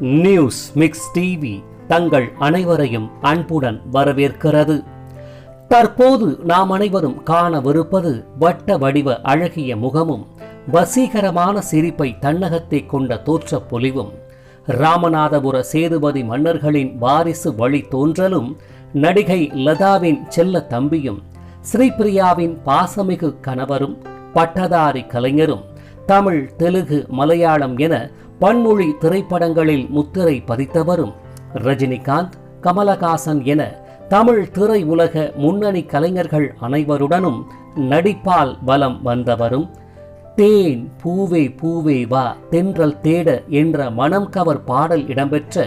News mix TV தங்கள் அனைவரையும் அன்புடன் வரவேற்கிறது. தற்போது நாம் அனைவரும் காணவிருப்பது வட்ட வடிவ அழகிய முகமும் வசீகரமான சிரிப்பை தன்னகத்தை கொண்ட தோற்ற பொலிவும் ராமநாதபுர சேதுபதி மன்னர்களின் வாரிசு வழி தோன்றலும் நடிகை லதாவின் செல்ல தம்பியும் ஸ்ரீபிரியாவின் பாசமிகு கணவரும் பட்டதாரி கலைஞரும் தமிழ் தெலுங்கு மலையாளம் என பன்மொழி திரைப்படங்களில் முத்திரை பதித்தவரும் ரஜினிகாந்த் கமலஹாசன் என தமிழ் திரை உலக முன்னணி கலைஞர்கள் அனைவருடனும் நடிப்பால் வலம் வந்தவரும் தேன் பூவே பூவே வா தென்றல் தேட என்ற மனம் கவர் பாடல் இடம்பெற்ற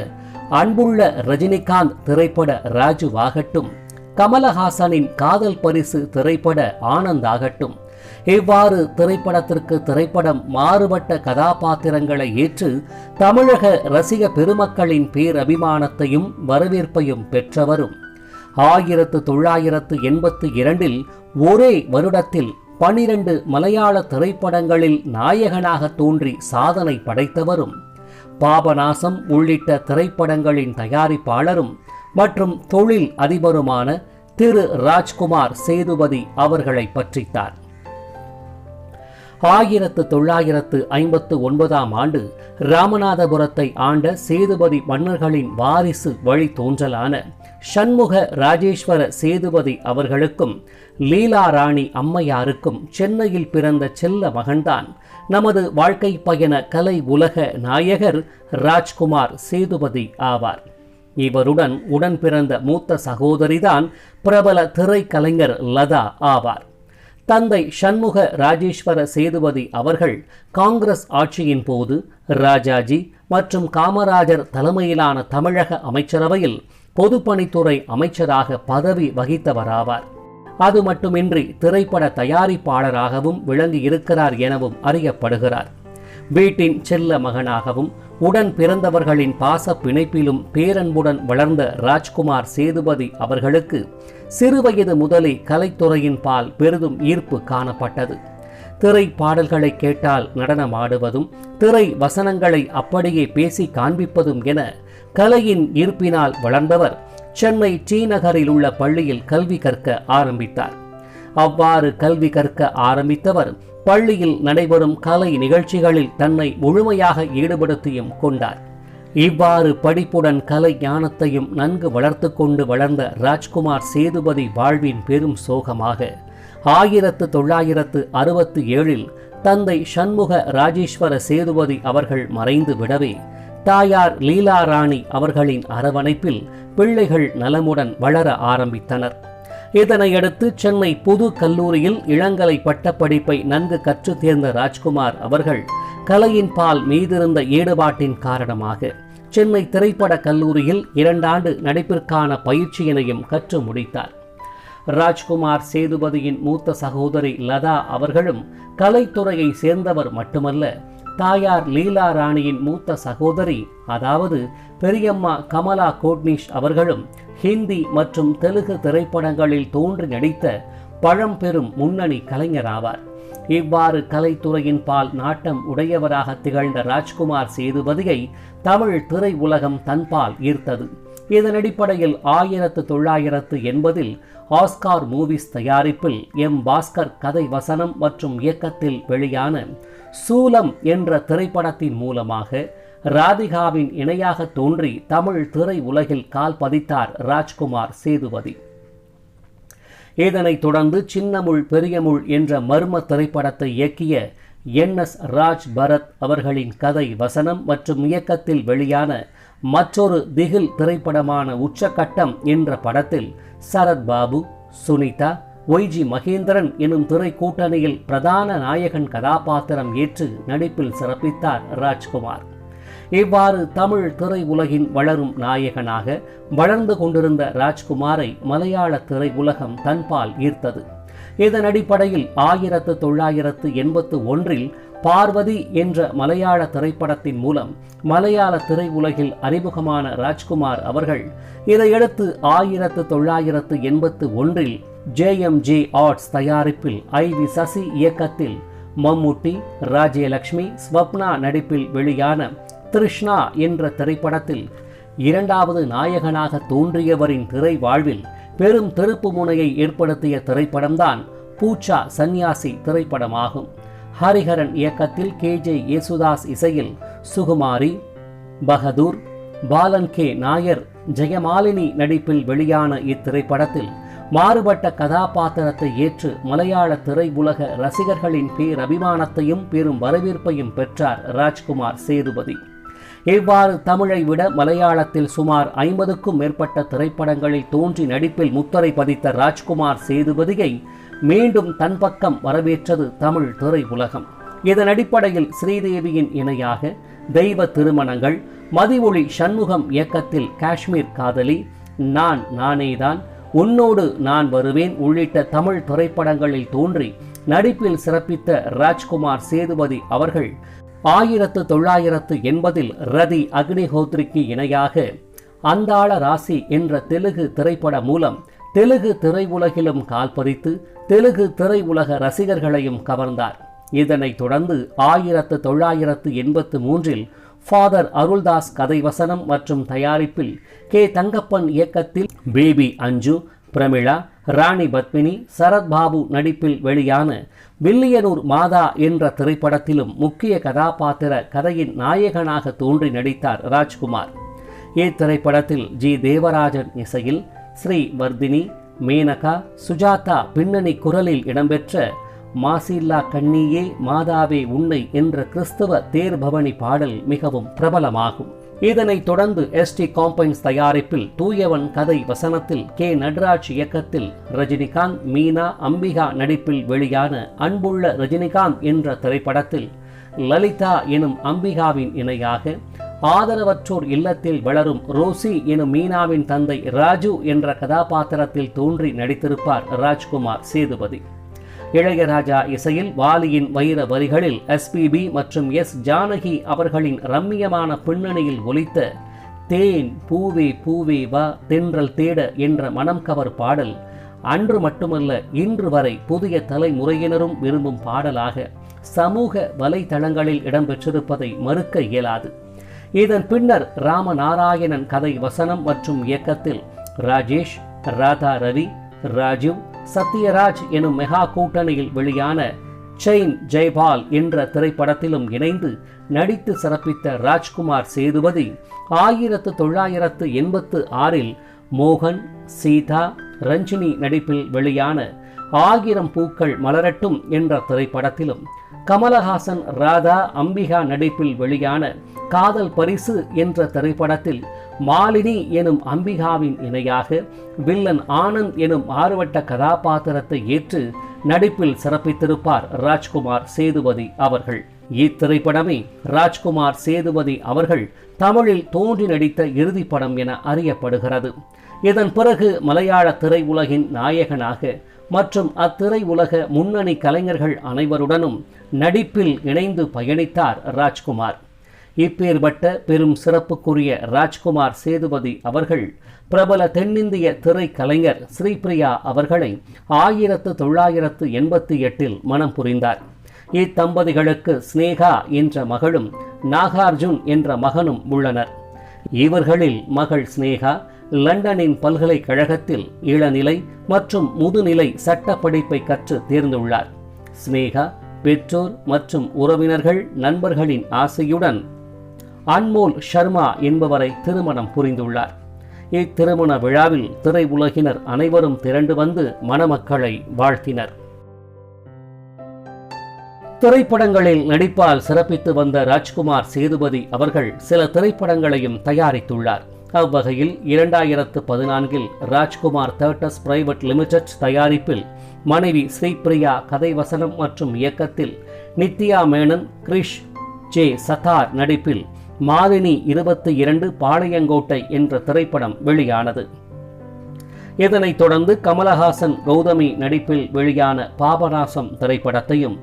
அன்புள்ள ரஜினிகாந்த் திரைப்பட ராஜுவாகட்டும் கமலஹாசனின் காதல் பரிசு திரைப்பட ஆனந்த் ஆகட்டும் இவ்வாறு திரைப்படத்திற்கு திரைப்படம் மாறுபட்ட கதாபாத்திரங்களை ஏற்று தமிழக ரசிக பெருமக்களின் பேரபிமானத்தையும் வரவேற்பையும் பெற்றவரும். ஆயிரத்து தொள்ளாயிரத்து எண்பத்து இரண்டில் ஒரே வருடத்தில் பனிரண்டு மலையாள திரைப்படங்களில் நாயகனாக தோன்றி சாதனை படைத்தவரும். பாபநாசம் உள்ளிட்ட திரைப்படங்களின் தயாரிப்பாளரும் மற்றும் தொழில் அதிபருமான திரு. ராஜ்குமார் சேதுபதி அவர்களை பற்றித்தார். ஆயிரத்து தொள்ளாயிரத்து ஐம்பத்து ஒன்பதாம் ஆண்டு ராமநாதபுரத்தை ஆண்ட சேதுபதி மன்னர்களின் வாரிசு வழி தோன்றலான சண்முக ராஜேஸ்வர சேதுபதி அவர்களுக்கும் லீலா ராணி அம்மையாருக்கும் சென்னையில் பிறந்த செல்ல மகன்தான் நமது வாழ்க்கை பயண கலை உலக நாயகர் ராஜ்குமார் சேதுபதி ஆவார். இவருடன் உடன் பிறந்த மூத்த சகோதரிதான் பிரபல திரைக்கலைஞர் லதா ஆவார். தந்தை சண்முக ராஜேஸ்வர சேதுபதி அவர்கள் காங்கிரஸ் ஆட்சியின் போது ராஜாஜி மற்றும் காமராஜர் தலைமையிலான தமிழக அமைச்சரவையில் பொதுப்பணித்துறை அமைச்சராக பதவி வகித்தவராவார். அது மட்டுமின்றி திரைப்பட தயாரிப்பாளராகவும் விளங்கி இருக்கிறார் எனவும் அறியப்படுகிறார். வீட்டின் செல்ல மகனாகவும் உடன் பிறந்தவர்களின் பாச பிணைப்பிலும் பேரன்புடன் வளர்ந்த ராஜ்குமார் சேதுபதி அவர்களுக்கு சிறுவயது முதலே கலைத்துறையின் பால் பெரிதும் ஈர்ப்பு காணப்பட்டது. திரை பாடல்களை கேட்டால் நடனமாடுவதும் திரை வசனங்களை அப்படியே பேசி காண்பிப்பதும் என கலையின் ஈர்ப்பினால் வளர்ந்தவர் சென்னை டி நகரில் உள்ள பள்ளியில் கல்வி கற்க ஆரம்பித்தார். அவ்வாறு கல்வி கற்க ஆரம்பித்தவர். பள்ளியில் நடைபெறும் கலை நிகழ்ச்சிகளில் தன்னை முழுமையாக ஈடுபடுத்தியும் கொண்டார். இவ்வாறு படிப்புடன் கலை ஞானத்தையும் நன்கு வளர்த்து கொண்டு வளர்ந்த ராஜ்குமார் சேதுபதி வாழ்வின் பெரும் சோகமாக. ஆயிரத்து தொள்ளாயிரத்து அறுபத்தி ஏழில் தந்தை சண்முக ராஜேஸ்வர சேதுபதி அவர்கள் மறைந்து விடவே தாயார் லீலா ராணி அவர்களின் அரவணைப்பில் பிள்ளைகள் நலமுடன் வளர ஆரம்பித்தனர். இதனையடுத்து சென்னை புது கல்லூரியில் இளங்கலை பட்டப்படிப்பை நன்கு கற்று தேர்ந்த ராஜ்குமார் அவர்கள் கலையின் பால் மீதிருந்த ஈடுபாட்டின் காரணமாக சென்னை திரைப்பட கல்லூரியில் இரண்டாண்டு நடிப்பிற்கான பயிற்சியினையும் கற்று முடித்தார். ராஜ்குமார் சேதுபதியின் மூத்த சகோதரி லதா அவர்களும் கலைத்துறையை சேர்ந்தவர் மட்டுமல்ல தாயார் லீலா ராணியின் மூத்த சகோதரி அதாவது பெரியம்மா கமலா கோட்னிஷ் அவர்களும் ஹிந்தி மற்றும் தெலுங்கு திரைப்படங்களில் தோன்றி நடித்த பழம்பெரும் முன்னணி கலைஞராவார். இவ்வாறு கலைத்துறையின் பால் நாட்டம் உடையவராக திகழ்ந்த ராஜ்குமார் சேதுபதியை தமிழ் திரை உலகம் தன்பால் ஈர்த்தது. இதன் அடிப்படையில் ஆயிரத்து தொள்ளாயிரத்து எண்பதில் ஆஸ்கார் மூவிஸ் தயாரிப்பில் எம். பாஸ்கர் கதை வசனம் மற்றும் இயக்கத்தில் வெளியான சூலம் என்ற திரைப்படத்தின் மூலமாக ராதிகாவின் இணையாக தோன்றி தமிழ் திரை உலகில் கால் பதித்தார் ராஜ்குமார் சேதுபதி. இதனைத் தொடர்ந்து சின்னமுள் பெரியமுள் என்ற மர்ம திரைப்படத்தை இயக்கிய என் எஸ் ராஜ் பரத் அவர்களின் கதை வசனம் மற்றும் இயக்கத்தில் வெளியான மற்றொரு திகில் திரைப்படமான உச்சக்கட்டம் என்ற படத்தில் சரத் பாபு சுனிதா ஒய்ஜி மகேந்திரன் எனும் திரை கூட்டணியில் பிரதான நாயகன் கதாபாத்திரம் ஏற்று நடிப்பில் சிறப்பித்தார் ராஜ்குமார். இவ்வாறு தமிழ் திரை உலகின் வளரும் நாயகனாக வளர்ந்து கொண்டிருந்த ராஜ்குமாரை மலையாள திரை உலகம் தன்பால் ஈர்த்தது. இதன் அடிப்படையில் ஆயிரத்து தொள்ளாயிரத்து எண்பத்து ஒன்றில் பார்வதி என்ற மலையாள திரைப்படத்தின் மூலம் மலையாள திரை உலகில் அறிமுகமான ராஜ்குமார் அவர்கள் இதையடுத்து ஆயிரத்து தொள்ளாயிரத்து எண்பத்து ஒன்றில் ஜேஎம்ஜே ஆர்ட்ஸ் தயாரிப்பில் ஐ வி சசி இயக்கத்தில் மம்முட்டி ராஜ்யலக்ஷ்மி ஸ்வப்னா நடிப்பில் வெளியான திருஷ்ணா என்ற திரைப்படத்தில் இரண்டாவது நாயகனாக தோன்றியவரின் திரை வாழ்வில் பெரும் திருப்பு முனையை ஏற்படுத்திய திரைப்படம்தான் பூச்சா சந்நியாசி திரைப்படமாகும். ஹரிஹரன் இயக்கத்தில் கே ஜே யேசுதாஸ் இசையில் சுகுமாரி பகதூர் பாலன் கே நாயர் ஜெயமாலினி நடிப்பில் வெளியான இத்திரைப்படத்தில் மாறுபட்ட கதாபாத்திரத்தை ஏற்று மலையாள திரையுலக ரசிகர்களின் பேரபிமானத்தையும் பெரும் வரவேற்பையும் பெற்றார் ராஜ்குமார் சேதுபதி. இவ்வாறு தமிழை விட மலையாளத்தில் சுமார் ஐம்பதுக்கும் மேற்பட்ட திரைப்படங்களில் தோன்றி நடிப்பில் முத்தரை பதித்த ராஜ்குமார் சேதுபதியை மீண்டும் தன் பக்கம் வரவேற்றது தமிழ் திரையுலகம். இதன் அடிப்படையில் ஸ்ரீதேவியின் இணையாக தெய்வ திருமணங்கள் மதிவொளி சண்முகம் இயக்கத்தில் காஷ்மீர் காதலி நான் நானேதான் உன்னோடு நான் வருவேன் உள்ளிட்ட தமிழ் திரைப்படங்களில் தோன்றி நடிப்பில் சிறப்பித்த ராஜ்குமார் சேதுபதி அவர்கள் ஆயிரத்து தொள்ளாயிரத்து எண்பதில் ரதி அக்னிஹோத்ரிக்கு இணையாக அந்தாள ராசி என்ற தெலுகு திரைப்பட மூலம் தெலுகு திரையுலகிலும் கால்பதித்து தெலுகு திரையுலக ரசிகர்களையும் கவர்ந்தார். இதனைத் தொடர்ந்து ஆயிரத்து தொள்ளாயிரத்து எண்பத்து மூன்றில் ஃபாதர் அருள்தாஸ் கதை வசனம் மற்றும் தயாரிப்பில் கே தங்கப்பன் இயக்கத்தில் பேபி அஞ்சு பிரமிளா ராணி பத்மினி சரத்பாபு நடிப்பில் வெளியான வில்லியனூர் மாதா என்ற திரைப்படத்திலும் முக்கிய கதாபாத்திர கதையின் நாயகனாக தோன்றி நடித்தார் ராஜ்குமார். இத்திரைப்படத்தில் ஜி. தேவராஜன் இசையில் ஸ்ரீ வர்தினி மேனகா சுஜாதா பின்னணி குரலில் இடம்பெற்ற மாசில்லா கண்ணியே மாதாவே உன்னை என்ற கிறிஸ்தவ தேர்பவனி பாடல் மிகவும் பிரபலமாகும். இதனைத் தொடர்ந்து எஸ் டி காம்பைன்ஸ் தயாரிப்பில் தூயவன் கதை வசனத்தில் கே. நட்ராஜ் இயக்கத்தில் ரஜினிகாந்த் மீனா அம்பிகா நடிப்பில் வெளியான அன்புள்ள ரஜினிகாந்த் என்ற திரைப்படத்தில் லலிதா எனும் அம்பிகாவின் இணையாக ஆதரவற்றோர் இல்லத்தில் வளரும் ரோசி எனும் மீனாவின் தந்தை ராஜு என்ற கதாபாத்திரத்தில் தோன்றி நடித்திருப்பார் ராஜ்குமார் சேதுபதி. இளையராஜா இசையில் வாலியின் வைர வரிகளில் எஸ்பிபி மற்றும் எஸ் ஜானகி அவர்களின் ரம்மியமான பின்னணியில் ஒலித்த தேன் பூவே பூவே வா தென்றல் தேட என்ற மனம் கவர் பாடல் அன்று மட்டுமல்ல இன்று வரை புதிய தலைமுறையினரும் விரும்பும் பாடலாக சமூக வலைதளங்களில் இடம்பெற்றிருப்பதை மறுக்க இயலாது. இதன் பின்னர் ராமநாராயணன் கதை வசனம் மற்றும் இயக்கத்தில் ராஜேஷ் ராதா ரவி ராஜீவ் சத்யராஜ் எனும் மெகா கூட்டணியில் வெளியான செயின் ஜெய்பால் என்ற திரைப்படத்திலும் இணைந்து நடித்து சிறப்பித்த ராஜ்குமார் சேதுபதி ஆயிரத்து தொள்ளாயிரத்து எண்பத்து ஆறில் மோகன் சீதா ரஞ்சினி நடிப்பில் வெளியான ஆயிரம் பூக்கள் மலரட்டும் என்ற திரைப்படத்திலும் கமலஹாசன் ராதா அம்பிகா நடிப்பில் வெளியான காதல் பரிசு என்ற திரைப்படத்தில் மாலினி எனும் அம்பிகாவின் இணையாக வில்லன் ஆனந்த் எனும் ஆறுவட்ட கதாபாத்திரத்தை ஏற்று நடிப்பில் சிறப்பித்திருப்பார் ராஜ்குமார் சேதுபதி அவர்கள். இத்திரைப்படமே ராஜ்குமார் சேதுபதி அவர்கள் தமிழில் தோன்றி நடித்த இறுதி படம் என அறியப்படுகிறது. இதன் பிறகு மலையாள திரையுலகின் நாயகனாக மற்றும் அத்திரை உலக முன்னணி கலைஞர்கள் அனைவருடனும் நடிப்பில் இணைந்து பயணித்தார் ராஜ்குமார். இப்பேற்பட்ட பெரும் சிறப்புக்குரிய ராஜ்குமார் சேதுபதி அவர்கள் பிரபல தென்னிந்திய திரைக்கலைஞர் ஸ்ரீபிரியா அவர்களை ஆயிரத்து தொள்ளாயிரத்து எண்பத்தி எட்டில் மனம் புரிந்தார். இத்தம்பதிகளுக்கு ஸ்னேகா என்ற மகளும் நாகார்ஜுன் என்ற மகனும் உள்ளனர். இவர்களில் மகள் ஸ்னேகா லண்டனின் பல்கலைக்கழகத்தில் இளநிலை மற்றும் முதுநிலை சட்ட படிப்பை கற்று தேர்ந்துள்ளார். ஸ்னேகா பெற்றோர் மற்றும் உறவினர்கள் நண்பர்களின் ஆசையுடன் அன்மோல் ஷர்மா என்பவரை திருமணம் புரிந்துள்ளார். இத்திருமண விழாவில் திரையுலகினர் அனைவரும் திரண்டு வந்து மணமக்களை வாழ்த்தினர். திரைப்படங்களில் நடிப்பால் சிறப்பித்து வந்த ராஜ்குமார் சேதுபதி அவர்கள் சில திரைப்படங்களையும் தயாரித்துள்ளார். அவ்வகையில் இரண்டாயிரத்து பதினான்கில் ராஜ்குமார் தேட்டர்ஸ் பிரைவேட் லிமிடெட் தயாரிப்பில் மனைவி ஸ்ரீபிரியா கதை வசனம் மற்றும் இயக்கத்தில் நித்யா மேனன் கிரிஷ் ஜே சதார் நடிப்பில் மாதினி இருபத்தி இரண்டு பாளையங்கோட்டை என்ற திரைப்படம் வெளியானது. இதனைத் தொடர்ந்து கமலஹாசன் கௌதமி நடிப்பில் வெளியான பாபநாசம் திரைப்படத்தையும்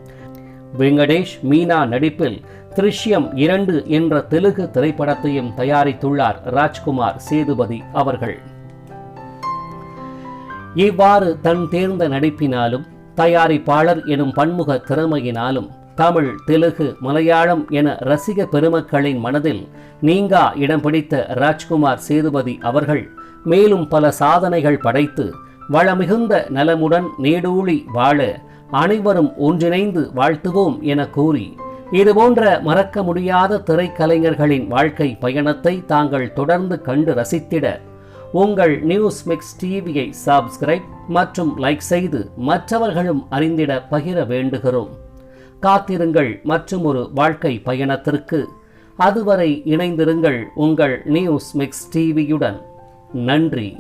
வெங்கடேஷ் மீனா நடிப்பில் திருஷ்யம் இரண்டு என்ற தெலுங்கு திரைப்படத்தையும் தயாரித்துள்ளார் ராஜ்குமார் சேதுபதி அவர்கள். இவ்வாறு தன் தேர்ந்த நடிப்பினாலும் தயாரிப்பாளர் எனும் பன்முக திறமையினாலும் தமிழ் தெலுங்கு மலையாளம் என ரசிக பெருமக்களின் மனதில் நீங்கா இடம் பிடித்த ராஜ்குமார் சேதுபதி அவர்கள் மேலும் பல சாதனைகள் படைத்து வளமிகுந்த நலமுடன் நீடூழி வாழ அனைவரும் ஒன்றிணைந்து வாழ்த்துவோம் என கூறி இதுபோன்ற மறக்க முடியாத திரைக்கலைஞர்களின் வாழ்க்கை பயணத்தை தாங்கள் தொடர்ந்து கண்டு ரசித்திட உங்கள் நியூஸ் மிக்ஸ் டிவியை சப்ஸ்கிரைப் மற்றும் லைக் செய்து மற்றவர்களும் அறிந்திட பகிர வேண்டுகிறோம். காத்திருங்கள் மற்றும் ஒரு வாழ்க்கை பயணத்திற்கு. அதுவரை இணைந்திருங்கள் உங்கள் நியூஸ் மிக்ஸ் டிவியுடன். நன்றி.